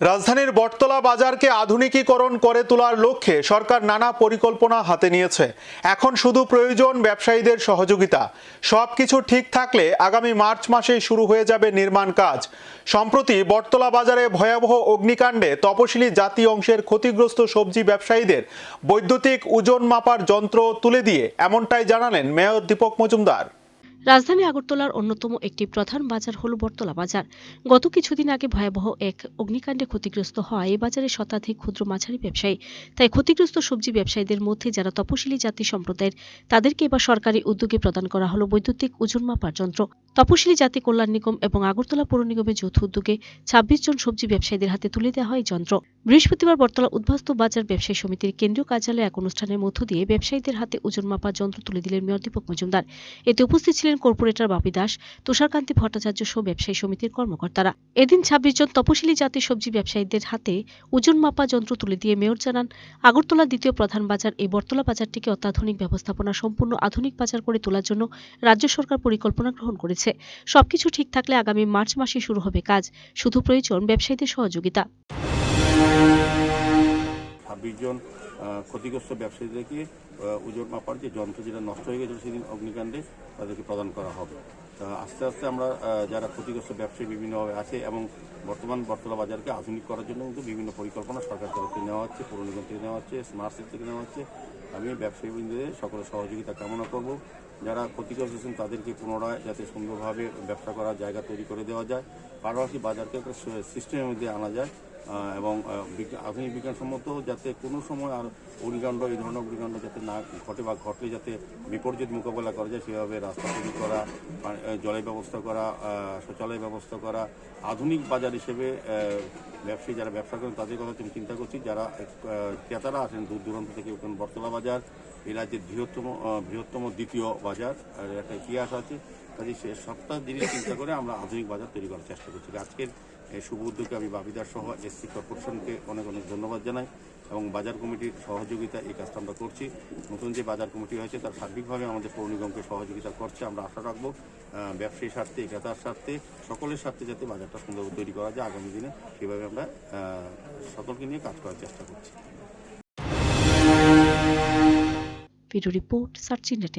রাজধানীর বটতলা বাজারকে আধুনিকীকরণ করে তোলার লক্ষ্যে সরকার নানা পরিকল্পনা হাতে নিয়েছে। এখন শুধু প্রয়োজন ব্যবসায়ীদের সহযোগিতা। সব কিছু ঠিক থাকলে আগামী মার্চ মাসেই শুরু হয়ে যাবে নির্মাণ কাজ। সম্প্রতি বটতলা বাজারে ভয়াবহ অগ্নিকাণ্ডে তপশিলি জাতি অংশের ক্ষতিগ্রস্ত সবজি ব্যবসায়ীদের বৈদ্যুতিক ওজন মাপার যন্ত্র তুলে দিয়ে, এমনটাই জানালেন মেয়র দীপক মজুমদার। রাজধানী আগরতলার অন্যতম একটি প্রধান বাজার হল বর্তলা বাজার। গত কিছুদিন আগে ভয়াবহ এক অগ্নিকাণ্ডে ক্ষতিগ্রস্ত হওয়া এ বাজারে শতাধিক ক্ষুদ্র মাঝারি ব্যবসায়ী। তাই ক্ষতিগ্রস্ত সবজি ব্যবসায়ীদের মধ্যে যারা তপশিলি জাতি সম্প্রদায়ের, তাদেরকে এবার সরকারি উদ্যোগে প্রদান করা হলো বৈদ্যুতিক ওজন মাপার যন্ত্র। তপশিলি জাতি কল্যাণ নিগম এবং আগরতলা পৌর নিগমের যৌথ উদ্যোগে ছাব্বিশ জন সবজি ব্যবসায়ীদের হাতে তুলে দেওয়া হয় যন্ত্র। বৃহস্পতিবার বটতলা উদ্বাস্ত বাজার ব্যবসায়ী সমিতির কেন্দ্রীয় কার্যালয়ে এক অনুষ্ঠানের মধ্য দিয়ে ব্যবসায়ীদের হাতে ওজন মাপার যন্ত্র তুলে দিলেন মেয়র দীপক মজুমদার। এতে উপস্থিত ছিলেন কর্পোরেটর বাপি দাস, তুষারকান্তি ভট্টাচার্য সহ ব্যবসায়ী সমিতির কর্মকর্তারা। এদিন ছাব্বিশ জন তপশিলি জাতির সবজি ব্যবসায়ীদের হাতে ওজন মাপা যন্ত্র তুলে দিয়ে মেয়র জানান, আগরতলা দ্বিতীয় প্রধান বাজার এই বটতলা বাজারটিকে অত্যাধুনিক ব্যবস্থাপনা, সম্পূর্ণ আধুনিক বাজার করে তোলার জন্য রাজ্য সরকার পরিকল্পনা গ্রহণ করেছে। সবকিছু ঠিক থাকলে আগামী মার্চ মাসে শুরু হবে কাজ। শুধু প্রয়োজন ব্যবসায়ীদের সহযোগিতা। ছাব্বিশ জন ক্ষতিগ্রস্ত ব্যবসায়ীদেরকে ওজন মাপার যে যন্ত্র যেটা নষ্ট হয়ে গেছিল সেদিন অগ্নিকাণ্ডে তাদেরকে প্রদান করা হবে। আস্তে আস্তে আমরা যারা ক্ষতিগ্রস্ত ব্যবসায়ী বিভিন্নভাবে আছে এবং বর্তমান বর্তলা বাজারকে আধুনিক করার জন্য কিন্তু বিভিন্ন পরিকল্পনা সরকার তরফ থেকে নেওয়া হচ্ছে পৌর নিগম থেকে নেওয়া হচ্ছে স্মার্ট সিটি থেকে নেওয়া হচ্ছে। আমি ব্যবসায়ীবৃন্দদের সকলের সহযোগিতা কামনা করব। যারা ক্ষতিগ্রস্ত আছেন তাদেরকে পুনরায় যাতে সুন্দরভাবে ব্যবসা করার জায়গা তৈরি করে দেওয়া যায়। পাশাপাশি বাজারকে একটা সিস্টেমের মধ্যে আনা যায় এবং আধুনিক বিজ্ঞানসম্মত যাতে কোনো সময় আর অগ্নিকাণ্ড, এই ধরনের অগ্নিকাণ্ড যাতে না ঘটে বা ঘটলে যাতে বিপর্যয় মোকাবেলা করা যায়, সেভাবে রাস্তা তৈরি করা জলের ব্যবস্থা করা শৌচালয়ের ব্যবস্থা করা। আধুনিক বাজার হিসেবে ব্যবসায়ী যারা ব্যবসা করেন তাদের কথা চিন্তা করছি। যারা ক্রেতারা আসেন দূর দূরান্ত থেকে বটতলা বাজার এই রাজ্যের বৃহত্তম বৃহত্তম দ্বিতীয় বাজার আর একটা ইতিহাস আছে। কাজে সে সপ্তাহ দিনে চিন্তা করে আমরা আধুনিক বাজার তৈরি করার চেষ্টা করছি। আজকের শুভ উদ্যোগে আমি বাবিদার সহ এসসি কর্পোরেশনকে অনেক অনেক ধন্যবাদ জানাই এবং বাজার কমিটির সহযোগিতা এই কাজটা আমরা করছি। নতুন যে বাজার কমিটি হয়েছে তার সার্বিকভাবে আমাদের পৌর নিগমকে সহযোগিতা করছে। আমরা আশা রাখব আহ, ব্যবসায়ীর স্বার্থে ক্রেতার স্বার্থে সকলের স্বার্থে যাতে বাজারটা সুন্দর তৈরি করা যায়। আগামী দিনে সেভাবে আমরা সকলকে নিয়ে কাজ করার চেষ্টা করছি। Video report search India